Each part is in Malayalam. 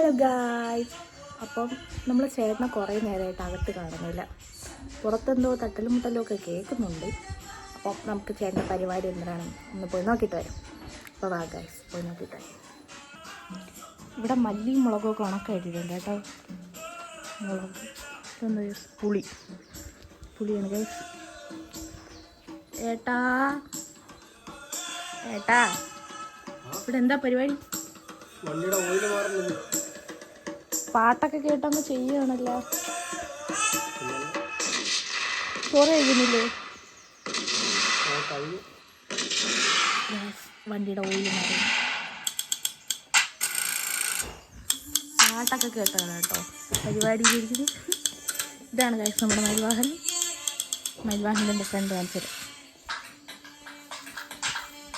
ഹലോ ഗായ്സ് അപ്പം നമ്മൾ ചേട്ടനെ കുറേ നേരമായിട്ട് അകത്ത് കാണുന്നില്ല. പുറത്തെന്തോ തട്ടലും മുട്ടലും ഒക്കെ കേൾക്കുന്നുണ്ട്. അപ്പം നമുക്ക് ചേട്ടന്റെ പരിപാടി എന്താണ്? ഒന്ന് പോയി നോക്കിയിട്ട് വരാം. അപ്പോൾ വാ ഗായ്സ് പോയി നോക്കിയിട്ട് വരാം. ഇവിടെ മല്ലിയും മുളകൊക്കെ ഉണക്കായിട്ടിട്ടുണ്ട് കേട്ടോ. മുളക്? പുളി. പുളിയാണ് ഗൈസ് ഏട്ടാ. ഏട്ടാ. ഇവിടെ എന്താ പരിപാടി? വണ്ടിയുടെ ഓയിൽ മാറുന്നത്. പാട്ടൊക്കെ കേട്ടങ്ങ് ചെയ്യുകയാണല്ലോ. ചോറ് കഴിക്കുന്നില്ലേ? വണ്ടിയുടെ ഓയിൽ മാറി. പാട്ടൊക്കെ കേട്ടാണ് കേട്ടോ. പരിപാടിയിലിരിക്കുന്നത് ഇതാണ് കഴിച്ച് നമ്മുടെ മരുവാഹൻ. മരുവാഹന്റെ ഫ്രണ്ട് കാണിച്ചത്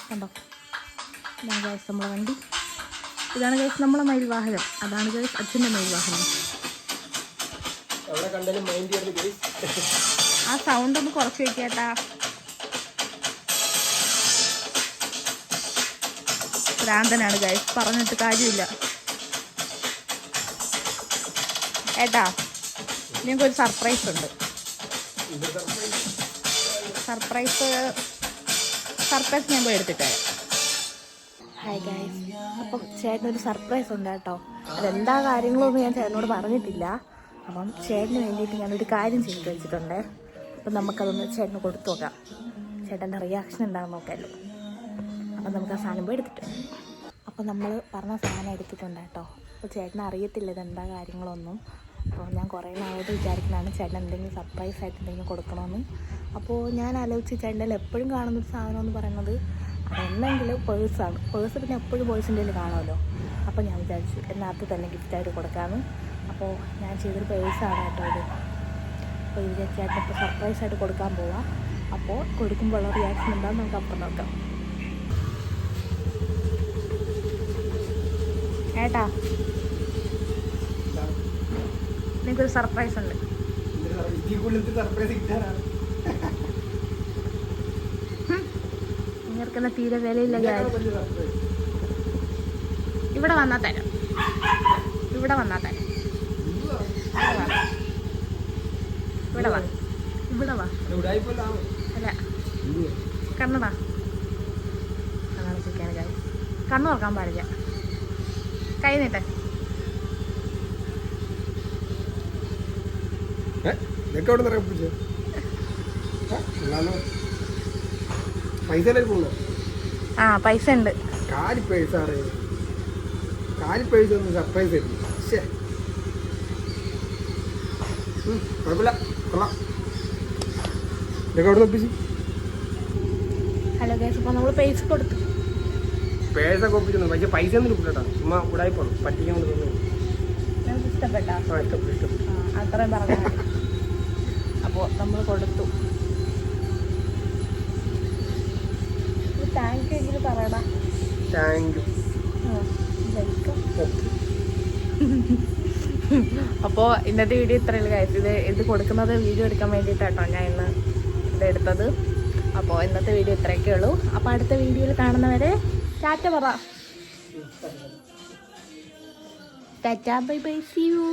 കണ്ടോ? ഇതാണ് കഴിച്ച് നമ്മുടെ വണ്ടി. ഇതാണ് ഗൈസ് നമ്മളെ മയിൽവാഹനം അതാണ് ഗൈസ് അച്ഛന്റെ മയിൽ വാഹനം. ആ സൗണ്ട് ഒന്ന് കുറച്ച് വെക്കേട്ടാ. ഭ്രാന്തനാണ് ഗൈസ് പറഞ്ഞിട്ട് കാര്യമില്ല. ഏട്ടാ നിങ്ങൾക്കൊരു സർപ്രൈസ് ഉണ്ട്. സർപ്രൈസ് സർപ്രൈസ് ഞാൻ പോയി എടുത്തിട്ട്. ഹായ് ഗൈസ് അപ്പം ചേട്ടനൊരു സർപ്രൈസ് ഉണ്ട് കേട്ടോ. അതെന്താ കാര്യങ്ങളൊന്നും ഞാൻ ചേട്ടനോട് പറഞ്ഞിട്ടില്ല. അപ്പം ചേട്ടന് വേണ്ടിയിട്ട് ഞാനൊരു കാര്യം ചെയ്തു വെച്ചിട്ടുണ്ട്. അപ്പം നമുക്കതൊന്ന് ചേട്ടന് കൊടുത്തു നോക്കാം. ചേട്ടന്റെ റിയാക്ഷൻ എന്താണെന്ന് നോക്കാമല്ലോ അപ്പം നമുക്ക് ആ സാധനം പോയി എടുത്തിട്ട്. അപ്പം നമ്മൾ പറഞ്ഞ സാധനം എടുത്തിട്ടുണ്ട് കേട്ടോ. അപ്പോൾ ചേട്ടന് അറിയത്തില്ല ഇതെന്താ കാര്യങ്ങളൊന്നും. അപ്പോൾ ഞാൻ കുറേ നാളോട്ട് വിചാരിക്കുന്നതാണ് ചേട്ടൻ എന്തെങ്കിലും സർപ്രൈസ് ആയിട്ട് എന്തെങ്കിലും കൊടുക്കണമെന്ന്. അപ്പോൾ ഞാൻ ആലോചിച്ച് ചേട്ടന്റെ എപ്പോഴും കാണുന്നൊരു സാധനം എന്ന് പറയുന്നത് അതെന്നെങ്കിലും പേഴ്സാണ് പേഴ്സ് പിന്നെ എപ്പോഴും ബോയ്സിന്റെ കയ്യിൽ കാണുമല്ലോ. അപ്പോൾ ഞാൻ വിചാരിച്ചു എന്നകത്ത് തന്നെ ഗിഫ്റ്റായിട്ട് കൊടുക്കാമെന്ന് അപ്പോൾ ഞാൻ ചെയ്തൊരു പേഴ്സാണ് കേട്ടോ ഇത്. അപ്പോൾ ഇത് ചേട്ടൻ ഇപ്പോൾ സർപ്രൈസ് ആയിട്ട് കൊടുക്കാൻ പോവാം. അപ്പോൾ കൊടുക്കുമ്പോൾ ഉള്ള റിയാക്ഷൻ എന്താണെന്ന് നമുക്ക് അപ്പം നോക്കാം. ഏട്ടാ നിങ്ങൾക്കൊരു സർപ്രൈസ് ഉണ്ട്. സർപ്രൈസ് കിട്ടാനാണ്. നിങ്ങൾക്കെല്ലാം തീരെ വിലയില്ല ഇവിടെ വന്നാൽ തരാം. ഇവിടെ വന്നാൽ തരാം. ഇവിടെ വാ. ഇവിടെ വാ. അല്ല കണ്ണടാ കണ്ണട ചിരിക്കാണ് കാര്യം കണ്ണു തുറക്കാൻ പാടില്ല. കൈ നീട്ടെ. ഇതൊക്കെ അവിടെ നിന്ന് ഇറപ്പിച്ചേ പൈസ ആ പൈസ ഉണ്ട്. കാലി പൈസ കാലി പൈസ ഒന്നും സർപ്രൈസ് ആയിരുന്നു. ഉം, കുഴപ്പമില്ല. കൊള്ളാം. ഇതൊക്കെ അവിടെ ഒപ്പിച്ച്? ഹലോ ഗൈസ് അപ്പോൾ നമ്മൾ പൈസ കൊടുത്തു പേഴ്സൊക്കെ ഒപ്പിച്ചു പക്ഷേ പൈസ ഒന്നും ഇല്ല ചുമ്മാ ഉടായിപ്പോണം പറ്റിക്കാൻ കൊണ്ട് ഇഷ്ടപ്പെട്ടോ. ഇഷ്ടപ്പെട്ടാ ഇഷ്ടപ്പെട്ടു. അത്രയും പറഞ്ഞു അപ്പോൾ നമ്മൾ കൊടുത്തു. Thank you. അപ്പോൾ ഇന്നത്തെ വീഡിയോ ഇത്രയുള്ള കാര്യം ഇത് ഇത് കൊടുക്കുന്നത് വീഡിയോ എടുക്കാൻ വേണ്ടിയിട്ടാട്ടോ ഞാൻ ഇന്ന് ഇത് എടുത്തത്. അപ്പോ ഇന്നത്തെ വീഡിയോ ഇത്രയൊക്കെ ഉള്ളൂ. അപ്പോൾ അടുത്ത വീഡിയോയിൽ കാണുന്നവരെ ടാറ്റ പറ. Tata bye bye see you